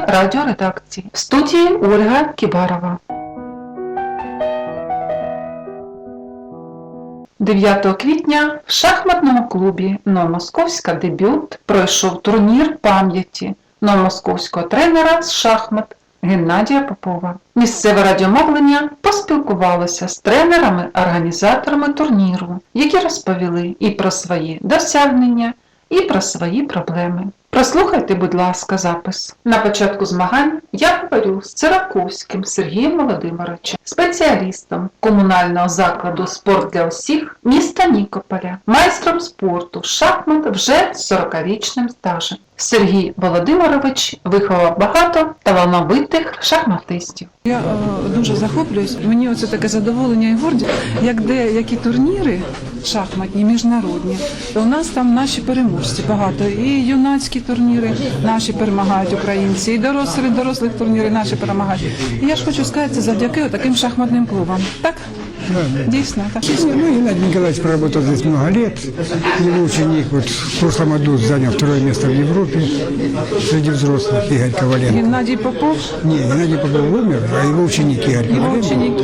Радіоредакції. В студії Ольга Кібарова. 9 квітня в шахматному клубі Новомосковська дебют пройшов турнір пам'яті новомосковського тренера з шахмат Геннадія Попова. Місцеве радіомовлення поспілкувалося з тренерами-організаторами турніру, які розповіли і про свої досягнення, і про свої проблеми. Прослухайте, будь ласка, запис. На початку змагань я говорю з Цираковським Сергієм Володимировичем, спеціалістом комунального закладу Спорт для усіх міста Нікополя, майстром спорту шахмат вже з 40-річним стажем. Сергій Володимирович виховав багато талановитих шахматистів. Я е, дуже захоплююсь. Мені оце таке задоволення і гордість, як деякі турніри шахматні, міжнародні, то у нас там наші переможці багато. І юнацькі турніри наші перемагають українці, і дорослі дорослих турніри наші перемагають. І я ж хочу сказати, завдяки таким шахматним клубам. Так? Дійсно, так. Ну, Геннадий Николаевич проработал здесь много лет. Его ученик вот в прошлом году занял второе место в Европе среди взрослых Игорь Коваленко. Геннадій Попов, Не, Геннадий Попов умер, а его ученик Игорь його Коваленко. ученики.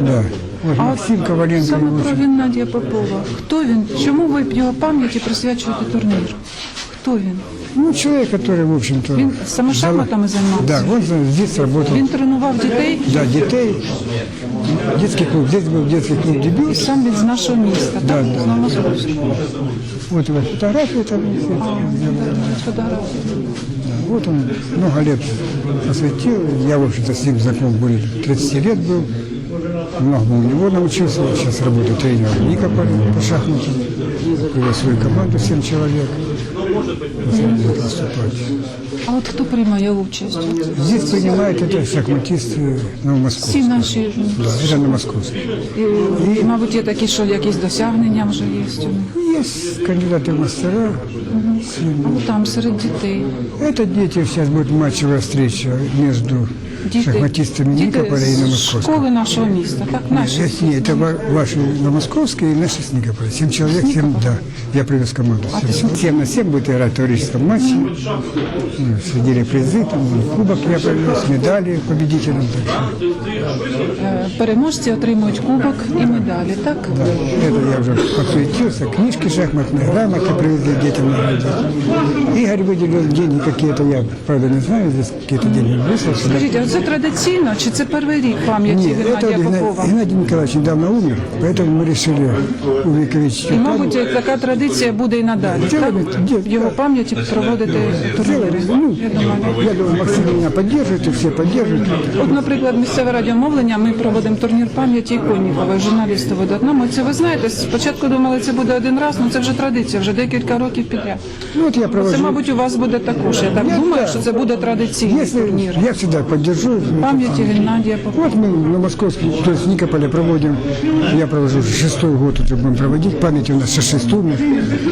Да. Вот Максим Коваленко Саме его про ученик. Геннадія Попова. Хто він? Чому ви його пам'яті присвячуєте турнір? Хто він? Ну, человек, который, в общем-то... Він саме шахматами займався? Да, он здесь работал. Він тренував дітей Да, детей. Детский клуб. Здесь был детский клуб і «Дебют». сам він з нашого міста, Да, так? да. З Новомосковського. Вот его фотография там висит. Фотографії. Вот он много лет осветил. Я, в общем-то, с ним знаком более 30 лет был. Много у него научился. Сейчас работаю тренером в Никополе по шахматам. Привел свою команду 7 человек. Будет выступать. А от хто приймає участь? Здесь принимают это шахматисты Всі новомосковские. наші Да, это новомосковские. і, і, мабуть, є такі, що якісь досягнення вже є. у них. Есть кандидаты в мастера. А от там серед дітей. Это дети, сейчас будет матчевая встреча между Діти, шахматистами діти Никополя и з Новомосковского. школи нашого міста, так? Наші. Нет, нет, это ва- ваши на Московской и наши с Никополя. Семь человек, семь, да. Я привез команду. Семь, семь на семь будет играть в товарищеском матче. Ну, Сидели призы, там кубок я привез, медали победителям. Так что, Е, Переможці отримують кубок і медалі, так? да, это я уже подсуетился. Книжки шахматные, грамоты привезли детям. Игорь выделил деньги какие-то, я, правда, не знаю, здесь какие-то деньги выслал. сюда. Скажіть, а це традиційно чи це перший рік пам'яті Нет, это Геннадія Геннадий, Попова? Геннадий Николаевич недавно умер, поэтому мы решили увековечить. І, мабуть, така традиція буде і надалі. Так? Делать, В його пам'яті проводити турніри. Ну, Я думаю. я думаю, Максим меня поддерживает, и все поддерживают. От, наприклад, місцеве радіомовлення, ми проводимо турнір пам'яті Іконнікової, журналісту видатному. Це ви знаєте, спочатку думали, це буде один раз, ну це вже традиція, вже декілька років підряд. Ну, вот я Це, провожу. мабуть, у вас буде також. Я так Я- думаю, да. що це буде традиційний Если турнір. я всегда поддержу. Пам'яті Геннадія Попова. Вот мы на Московский, то есть в Никополе проводим, я провожу уже шестой год уже будем проводить, память у нас шашист умер.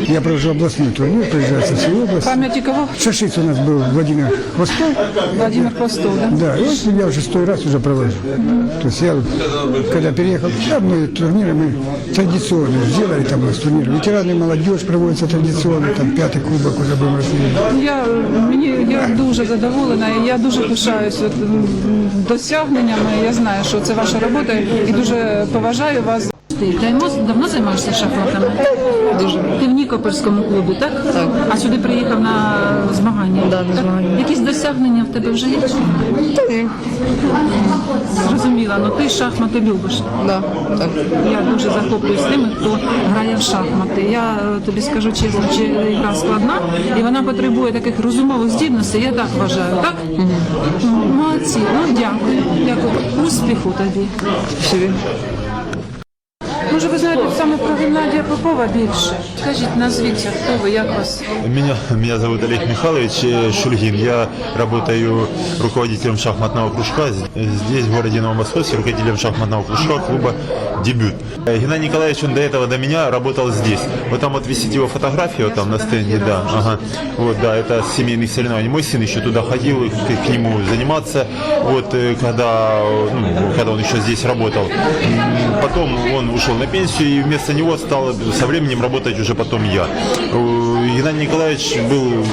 Я провожу областной турнир, приезжаю со всей области. Пам'яті кого? Шашист у нас был Владимир Хвостов, Владимир Хвостов, да? Да, и вот я уже стой раз уже провожу. То есть я, когда переехал, да, мы турниры мы традиционно сделали там у нас турниры. Ветераны, молодежь проводится традиционно, там пятый кубок уже будем рассмотреть. Я мені я дуже задоволена, і я дуже пишаюсь от, м, досягненнями. Я знаю, що це ваша робота, і дуже поважаю вас. Ти давно, давно займаєшся шахматами? Дуже. Ти в Нікопольському клубі, так? Так. А сюди приїхав на змагання? Да, на змагання. Якісь досягнення в тебе вже є? Зрозуміла, ну ти шахмати любиш. Да, так. Я дуже захоплююсь тими, хто грає в шахмати. Я тобі скажу чесно, чи гра складна, і вона потребує таких розумових здібностей, я так вважаю, так? Ну, Молодці, ну дякую. Дякую. Успіху тобі. Всі. Може, ви знаєте саме про Геннадія Попова більше? Скажіть, назвіться, хто ви, як вас? Меня, меня зовут Олег Михайлович э, Шульгин. Я работаю руководителем шахматного кружка здесь, в городе Новомосковске, руководителем шахматного кружка клуба «Дебют». Э, Геннадий Николаевич, он до этого, до меня, работал здесь. Вот там вот висит его фотография, вот там на стенде, да. Ага. Вот, да, это с семейных соревнований. Мой сын еще туда ходил к, к нему заниматься, вот, э, когда, ну, когда он еще здесь работал. М, Потом он ушел на пенсию, и вместо него стал со временем работать уже потом я. Геннадий Николаевич был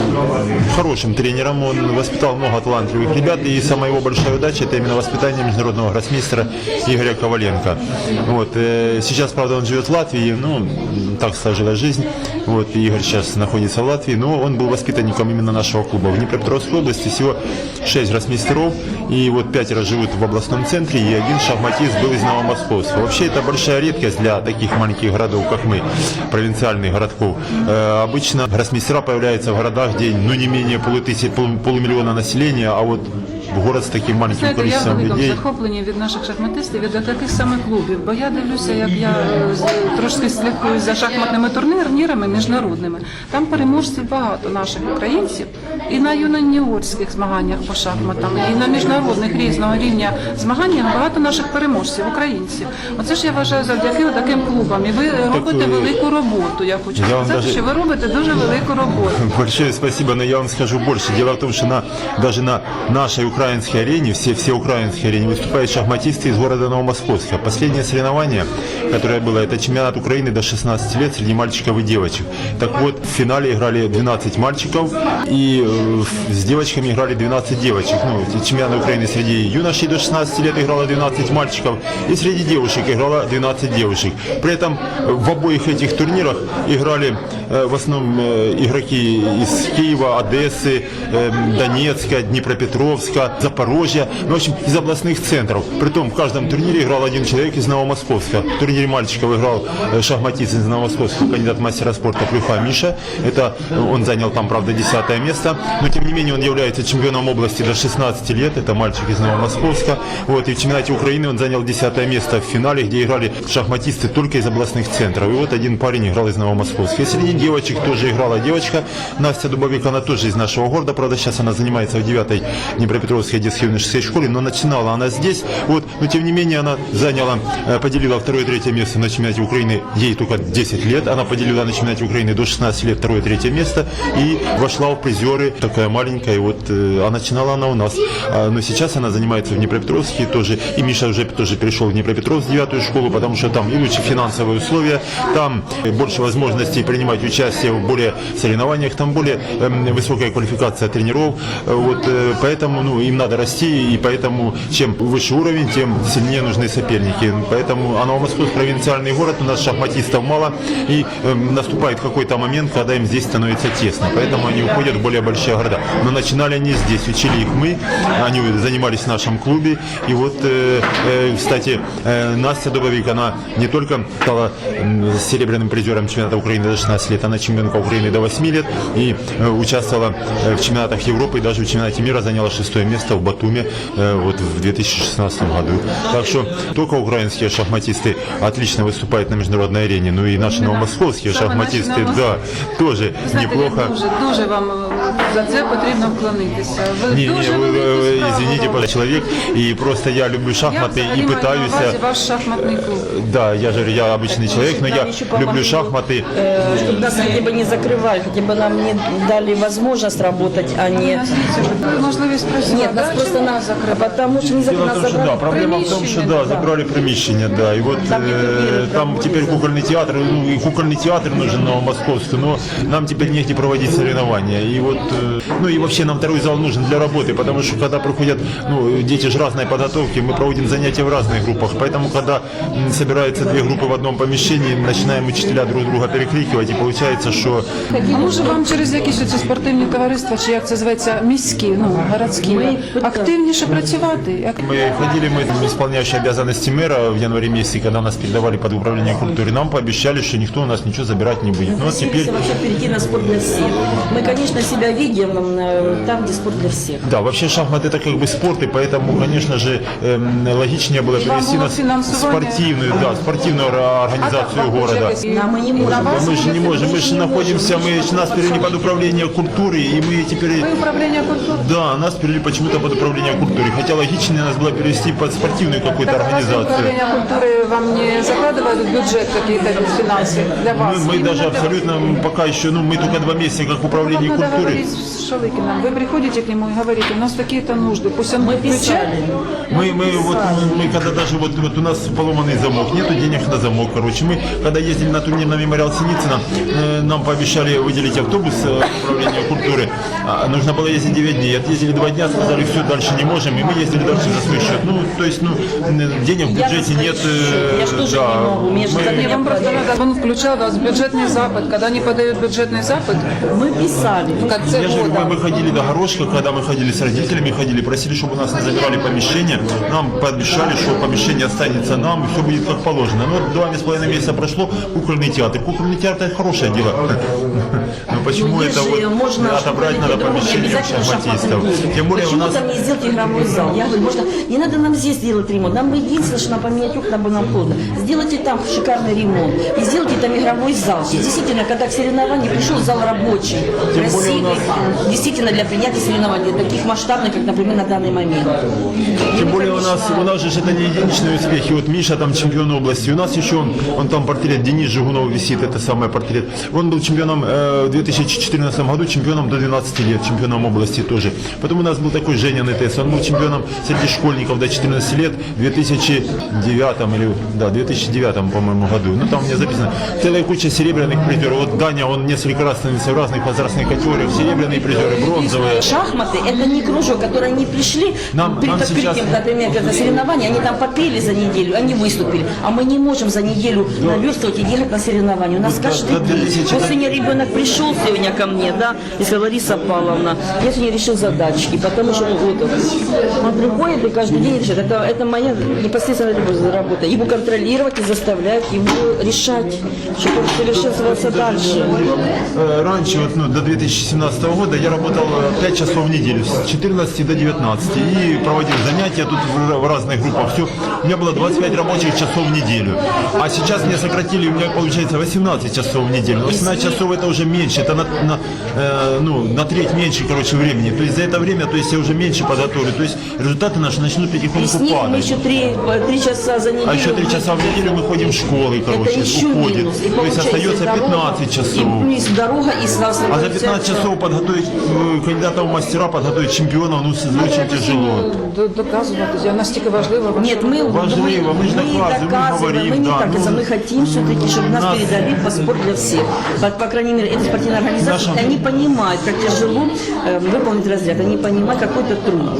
хорошим тренером, он воспитал много талантливых ребят, и самая его большая удача это именно воспитание международного гроссмейстера Игоря Коваленко. Вот. э, Сейчас, правда, он живет в Латвии, ну, так сложилась жизнь. Вот, Игорь сейчас находится в Латвии, но он был воспитанником именно нашего клуба. В Днепропетровской области всего 6 гроссмейстеров, и вот пятеро живут в областном центре, и один шахматист был из Новомосковска. Вообще, это большая редкость для таких маленьких городов, как мы, провинциальных городков. Э, Обычно гроссмейстера появляются в городах, где ну, не менее полутысяч, пол- полумиллиона населения, а вот город с таким маленьким Знаєте, я в великому людей. захопленні від наших шахматистів, від таких самих клубів. Бо я дивлюся, як я е, трошки слідкую за шахматними турнірами міжнародними. Там переможців багато наших українців і на юніорських змаганнях по шахматам, і на міжнародних різного рівня змаганнях багато наших переможців, українців. Оце ж я вважаю завдяки таким клубам. І ви робите е, велику роботу. Я хочу я сказати, даже- що ви робите дуже велику роботу. Большое спасибо, но я вам скажу больше. Дело в том, что на, даже на нашей украинской арене, все, все украинские арене выступают шахматисты из города Новомосковска. Последнее соревнование, которое было, это чемпионат Украины до 16 лет среди мальчиков и девочек. Так вот, в финале играли 12 мальчиков, и э, с девочками играли 12 девочек. Ну, чемпионат Украины среди юношей до 16 лет играло 12 мальчиков, и среди девушек играло 12 девушек. При этом в обоих этих турнирах играли э, в основном э, игроки из Киева, Одессы, Донецка, Днепропетровска, Запорожья, ну, в общем, из областных центров. Притом в каждом турнире играл один человек из Новомосковска. В турнире мальчиков играл э, шахматист из Новомосковска, кандидат мастера спорта Плюха Миша. Это э, он занял там, правда, десятое место, но тем не менее он является чемпионом области до 16 лет. Это мальчик из Новомосковска. Вот, и в чемпионате Украины он занял десятое место в финале, где играли шахматисты только из областных центров. И вот один парень играл из Новомосковска. И среди девочек тоже играла девочка Настя Дубовик, она тоже из нашего города, правда, сейчас она занимается в 9 Днепропетровской детской юношеской школе, но начинала она здесь, вот, но тем не менее она заняла, э, поделила второе и третье место на чемпионате Украины, ей только 10 лет, она поделила на чемпионате Украины до 16 лет второе и третье место. И вошла в призеры, такая маленькая, вот, э, а начинала она у нас, А, но сейчас она занимается в Днепропетровске тоже, и Миша уже тоже перешел в Днепропетровск, девятую школу, потому что там и лучше финансовые условия, там э, больше возможностей принимать участие в более соревнованиях, там более эм, высокая квалификация тренеров, вот, поэтому ну, им надо расти, и поэтому чем выше уровень, тем сильнее нужны соперники. Поэтому, а Новомосковск провинциальный город, у нас шахматистов мало, и эм, наступает какой-то момент, когда им здесь становится тесно, поэтому они уходят в более большие города. Но начинали они здесь, учили их мы, они занимались в нашем клубе, и вот, э, э, кстати, э, Настя Дубовик, она не только стала серебряным призером чемпионата Украины до 16 лет, она чемпионка Украины до 8 лет и э, участвовала э, в чемпионатах Европы и даже в чемпионате мира заняла шестое место в Батуме э, вот в 2016 году. Так что только украинские шахматисты отлично выступают на международной арене, ну и наши новомосковские Саме наші шахматисты, новомос- да, тоже Знаєте, неплохо. я дуже, дуже вам е, за це потрібно вклонитися. Ви Не, не, дуже вы, велику вы справу извините, робите. пожалуйста, человек, и просто я люблю Я шахматы взагалі и маю на пытаюсь... увазі ваш шахматний клуб. Да, я же говорю, я обычный человек, но я Нам еще люблю помогли, шахматы. э, чтобы нас хотя бы не закрывали, хотя бы нам не дали возможность работать, а не... Можливість працювати. Нет, нас Да, просто чому на... закрили? Потому что не Дело в нас том, что забрали да, проблема в том, что приміщення, да, забрали приміщення, да, и вот Там, где э, турниры там проводятся. теперь кукольный театр, ну и кукольный театр нужен Новомосковску, но нам теперь негде проводить соревнования, и вот, э, ну и вообще нам второй зал нужен для работы, потому что когда приходят, ну, дети же разной подготовки, мы проводим занятия в разных группах, поэтому когда м, собираются две группы в одном помещении, начинаем учителя друг друга перекрикивать, и получается, что А може вам через якісь оці спортивні товариства, чи як це зветься, міські, ну, городські, Ми активніше працювати? Мы ходили, мы исполняющие обязанности мэра в январе месяце, когда нас передавали под управление культуры, нам пообещали, что никто у нас ничего забирать не будет. Ну вот теперь, вообще перейти на спорт для всех. Мы, конечно, себя видим э, там, где спорт для всех. да, вообще шахмат это как бы спорт, и поэтому, конечно же, эм, логичнее было И вам перевести было на спортивную, да, спортивную организацию города. А мы не можем. Да мы же не можем, мы же находимся, мы нас перевели под управление культуры, и мы теперь... Ви управління культури? Да, нас перевели почему почему-то под управление культуры. Хотя логичнее нас было перевести под спортивную какую-то Так, организацию. управление культуры вам не закладывает в бюджет какие-то финансы для вас? Мы, мы даже абсолютно пока еще, ну мы только два месяца как в управлении культуры. Шалыкиным. Вы приходите к нему и говорите, у нас такие-то нужды. Пусть он Мы включает. писали. Мы, мы, вот, мы когда даже вот, вот у нас поломанный замок, нету денег на замок, короче. Мы когда ездили на турнир на мемориал Синицына, э, нам пообещали выделить автобус э, управления культуры. А, нужно было ездить 9 дней. Отъездили 2 дня, сказали, все, дальше не можем. И мы ездили дальше за свой счет. Ну, то есть, ну, денег в бюджете нет. э, Я ж тоже да. не могу. Мне же Мы- вам просто надо, он включал вас в бюджетный запад. Когда они подают бюджетный запад, Мы писали. в конце же года, мы, мы ходили до горошка, когда мы ходили с родителями, ходили, просили, чтобы нас не забирали помещение. Нам пообещали, что помещение останется нам, и все будет как положено. Но вот два с половиной месяца прошло, кукольный театр. Кукольный театр это хорошее дело. Но почему Ну, это вот можно отобрать надо помещение у шахматистов? Тем более у Почему нас там не сделать игровой зал? Я говорю, можно, не надо нам здесь делать ремонт. Нам единственное, что нам поменять окна, бы нам холодно. Сделайте там шикарный ремонт. И сделайте там игровой зал. Действительно, когда к соревнованию пришел зал рабочий, красивый, действительно для принятия соревнований, таких масштабных, как, например, на данный момент. Тем более у нас, у нас же это не единичные успехи. Вот Миша там чемпион области. У нас еще он, он там портрет Денис Жигунов висит, это самый портрет. Он был чемпионом э, в 2014 году, чемпионом до 12 лет, чемпионом области тоже. Потом у нас был такой Женя Нетес, он был чемпионом среди школьников до 14 лет в 2009 или да, 2009 по-моему году. Ну там у меня записано целая куча серебряных призеров. Вот Даня, он несколько раз становился в разных возрастных категориях. Серебряные призеры, бронзовые. Шахматы – это не кружок, которые они пришли Нам- перед нам открытием, сейчас- например, когда соревнования, они там попели за неделю, они выступили, а мы не можем за неделю наверстывать и ехать на соревнования. У нас Ну, каждый да, да, день. 2000 Вот сегодня ребенок пришел сегодня ко мне, да, и сказал, Лариса Павловна, я сегодня решил задачки, потому что вот он приходит и каждый день решает. Это, это моя непосредственная работа. Его контролировать и заставлять ему решать, чтобы он совершенствовался дальше. Э, Раньше, вот, ну, до 2017 года, я работал э, 5 часов в неделю, с 14 до 19, и проводил занятия тут в, разных группах. Все. У меня было 25 рабочих часов в неделю. А сейчас мне сократили, у меня получается 18 часов в неделю. Но 18 часов это уже меньше, это на, на, э, ну, на треть меньше, короче, времени. То есть за это время, то есть я уже меньше подготовлю. То есть результаты наши начнут И потихоньку мы падать. еще три, три часа за неделю. А еще 3 часа в неделю мы ходим в школы, короче, еще уходит. минус. И То есть остается дорога, 15 И часов. плюс дорога, и сразу... А за 15 часов подготовить э, кандидатов в мастера, подготовить чемпионов, ну, це очень тяжело. д- доказувати, для настільки важливо. Нет, мы, Важливо, мы же доказываем, мы доказываем, говорим, мы не да, так, ну, это мы хотим все-таки, чтобы нас, нас- передали по спорт для всех. По, по крайней мере, это спортивная организация, Наша- они понимают, как тяжело э, выполнить разряд, они понимают какой-то труд.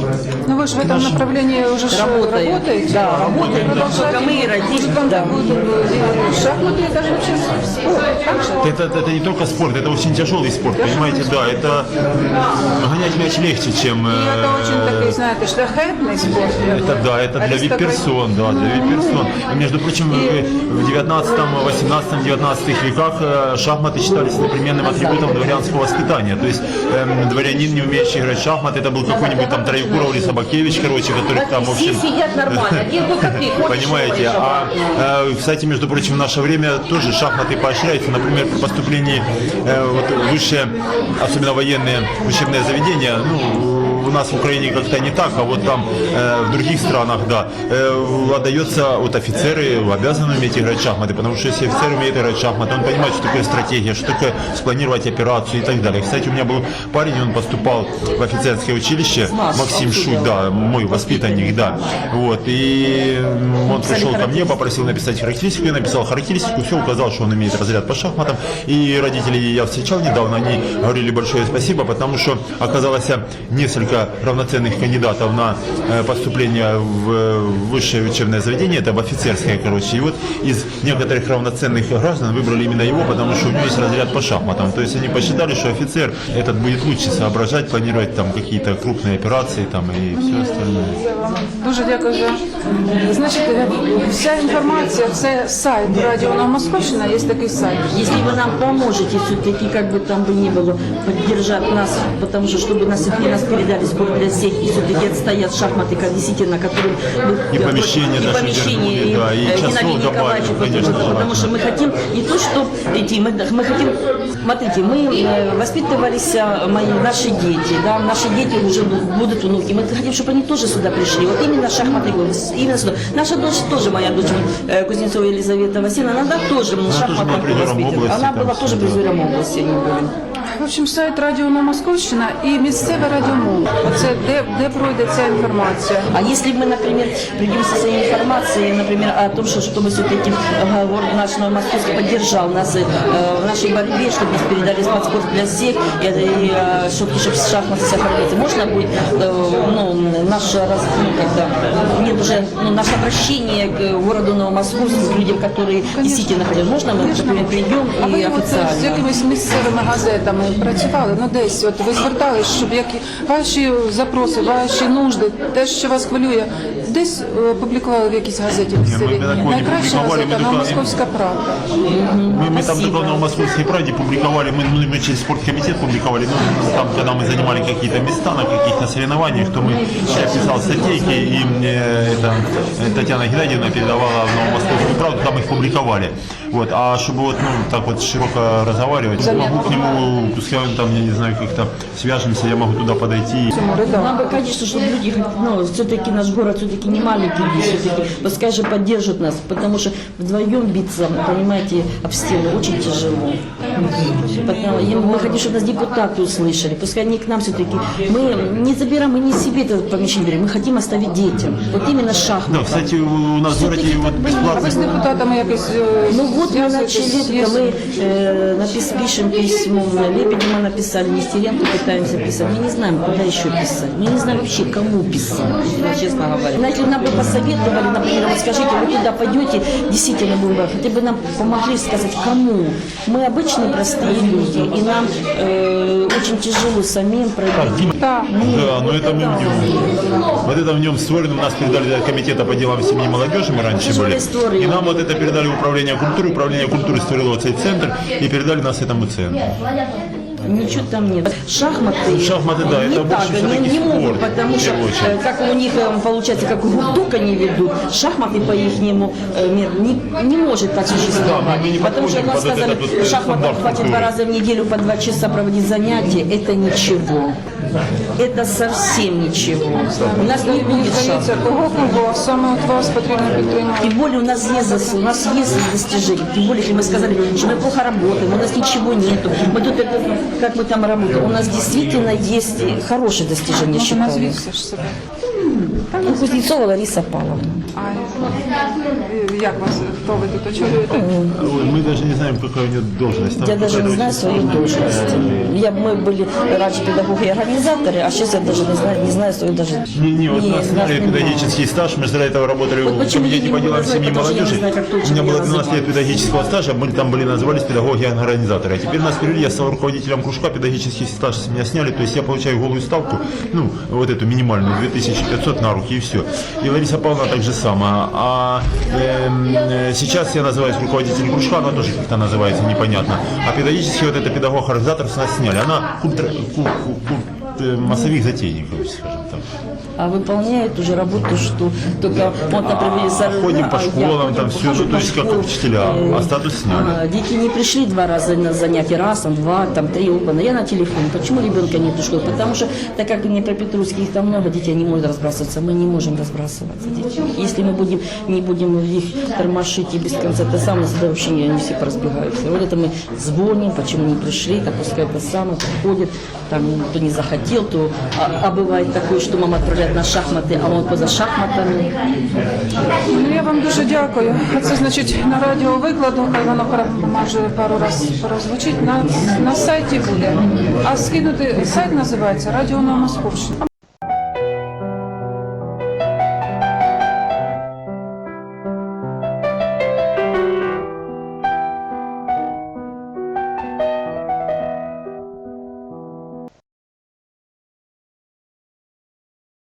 Ну вы же в этом направлении уже ж Работаем. работаете. Да, работаем. Только мы и родители, да. э, шахматы, это же вообще спорт. так же? Это, это не только спорт, это очень тяжелый спорт, понимаете, да, это гонять мяч легче, чем... И э, это очень такой, знаете, шляхетный спорт. Это да, это для вип-персон, да, для вип-персон. И, между прочим, э, в 19, 18, 19 веках э, шахматы считались непременным атрибутом дворянского воспитания. То есть эм, дворянин, не умеющий играть в шахматы, это был какой-нибудь там Троекуров или Собакевич, короче, который там, в общем... Сидят нормально, хочешь Понимаете, а э, кстати, между прочим, в наше время тоже шахматы поощряются. Например, при поступлении э, вот, в высшие, особенно военные учебные заведения, ну, у нас в Украине как-то не так, а вот там э, в других странах, да, э, отдается, вот офицеры обязаны уметь играть в шахматы, потому что если офицер умеет играть в шахматы, он понимает, что такое стратегия, что такое спланировать операцию и так далее. Кстати, у меня был парень, он поступал в офицерское училище, Максим Шуть, да, мой воспитанник, да, вот, и он пришел ко мне, попросил написать характеристику, я написал характеристику, все, указал, что он имеет разряд по шахматам, и родители я встречал недавно, они говорили большое спасибо, потому что оказалось несколько равноценных кандидатов на э, поступление в э, высшее учебное заведение, это в офицерское, короче, и вот из некоторых равноценных граждан выбрали именно его, потому что у него есть разряд по шахматам, то есть они посчитали, что офицер этот будет лучше соображать, планировать там какие-то крупные операции там и все остальное. Дуже дякую за. Значить, е, вся інформація, це сайт Радіо Нова Московщина, є такий сайт. Если вы нам поможете все-таки, как бы там бы ни было, поддержать нас, потому что чтобы нас все-таки нас передали спорт для всех, и все-таки отстоят шахматы, действительно, которым мы- И помещение и помещение, и, да, и э, часов Геннадий Николаевич, конечно, потому, потому что мы хотим не то, что эти, мы, мы хотим, смотрите, мы э, воспитывались, э, мои, наши дети, да, наши дети уже бу- будут внуки, мы хотим, чтобы они тоже сюда пришли, вот именно шахматный клуб, именно сюда. Наша дочь тоже, моя дочь, э, Кузнецова Елизавета Васильевна, она тоже шахматный была клуб призером воспитывала. области, Она была тоже да. призером области, они были. В общем, сайт Радіо Нова Московщина і місцеве радіомова. Оце де, де пройде ця інформація. А если мы, например, придем со своей информацией, например, о том, что чтобы все-таки э, город наш Новомосковский поддержал нас э, в нашей борьбе, чтобы нас передали спортспорт для всех, и, и э, чтобы, чтобы шахматы сохранить. Можно будет э, ну, наше, раз, ну, как-то, нет уже, ну, наше обращение к городу Новомосковску, к людям, которые действительно хотят. Можно мы, например, придем А и ви от з официально? якимись місцевими газетами працювали? Ну десь от ви звертались, щоб які ваші запроси, ваші нужди, те, що вас хвилює, десь е, публікували в якійсь газеті місцевій. ми такого не Найкраща публікували, газета ми Нова не- Московська правда. Мы, мы там Спасибо. только на Московской правде публиковали, мы, ну, мы через спорткомитет публиковали, ну, там, когда мы занимали какие-то места на каких-то соревнованиях, то мы, я писал статейки, и э, это, э, Татьяна Геннадьевна передавала в Новомосковскую правду, там их публиковали. Вот, а чтобы вот, ну, так вот широко разговаривать, могу к нему, пускай он там, я не знаю, как-то свяжемся, я могу туда подойти. Нам бы, конечно, чтобы люди, хоть- ну, все-таки наш город все-таки маленький, все-таки, пускай же поддержат нас, потому что вдвоем биться, понимаете, об стену очень тяжело. Мы хотим, чтобы нас депутаты услышали, пускай они к нам все-таки, мы не забираем, мы не себе это помещение мы хотим оставить детям, вот именно Да, шахматы. кстати, у нас в городе вот бы А е, Ну вот мы начали, мы э, напис, пишем письмо, Лебедева написали, Нестеренко пытаемся писать. Мы не знаем, куда еще писать. Мы не знаем вообще, кому писать, честно говоря. Знаете, нам бы посоветовали, например, вот скажите, вы туда пойдете, действительно будем, брать, хотя бы нам помогли сказать, кому. Мы обычные простые люди, и нам э, очень тяжело самим. Дима, Так. Да, но это мы в нем. Вот это в нем створено. У нас передали от комитета по делам семьи и молодежи, мы раньше были. история. И нам вот это передали в управление культуры. Управление культуры створило цей центр и передали нас этому центру. Ничего там нет. Шахматы, Шахматы, да, не это так, больше всё-таки не спорт, могут, потому в что первую очередь. э, как у них э, получается, как гуртук они ведут, шахматы по ихнему э, миру не, не может так существовать. Мы не потому что подходим под сказали, вот стандарт хватит культуры. два раза в неделю по два часа проводить занятия, это ничего Это совсем ничего. У нас не Мені будет здається, шахмат. кого кого саме от вас потрібно підтримати. Тем более у нас есть, зас- у нас есть достижения. Тем более, если мы сказали, что мы плохо работаем, у нас ничего нету. Мы тут, это, как мы там работаем, у нас действительно есть хорошие достижения, Може, считаю. Ну, Кузнецова Лариса Павловна. А е, як вас, хто ви тут очолюєте? Ой, Мы даже не знаем, какая у нее должность. Там Я даже не какая-то знаю свою должность. Я, мы были раньше педагоги и организаторы, а сейчас я даже не знаю, не знаю свою даже. Не, не, вот у нас нас знали не педагогический стаж, мы же до этого работали Вот в почему я комитете не по могу делам назвать, семьи и потому что я не молодежи. знаю, как У меня было меня 12 лет называть. педагогического стажа, мы там были, назывались педагоги-организаторы. А теперь нас перевели, я стал руководителем кружка, педагогический стаж с меня сняли, то есть я получаю голую ставку, ну, вот эту минимальную, 2500 на руки и все. И Лариса Павловна так же само. А э, сейчас я называюсь руководителем кружка, она тоже как-то называется непонятно. А педагогический вот это педагог-организатор с нас сняли. Она культра- ку- ку- ку- э, массовых затейников, скажем. А выполняет уже работу, что только, вот, например, за- ходим по а, школам, там хожу ну, то есть как учителя, Э, а статус сняли. а, Дети не пришли два раза на занятия, раз, два, там, три опана. Я на телефон. Почему ребенка не пришло? Потому что, так как не про Петровских их там много, детей не могут разбрасываться. Мы не можем разбрасываться детьми. Если мы будем, не будем их тормошить и без конца, то сам на себя вообще они все поразбегаются. Вот это мы звоним, почему не пришли, так пускай это самое приходит, там кто не захотел, то а, а бывает такое, что мама отправляет на шахматы, а он поза шахматами. Ну, я вам дуже дякую. А це значить на радіо викладу, хай воно може пару раз прозвучить. На, на сайті буде. А скинути сайт називається Радіо на Московщина.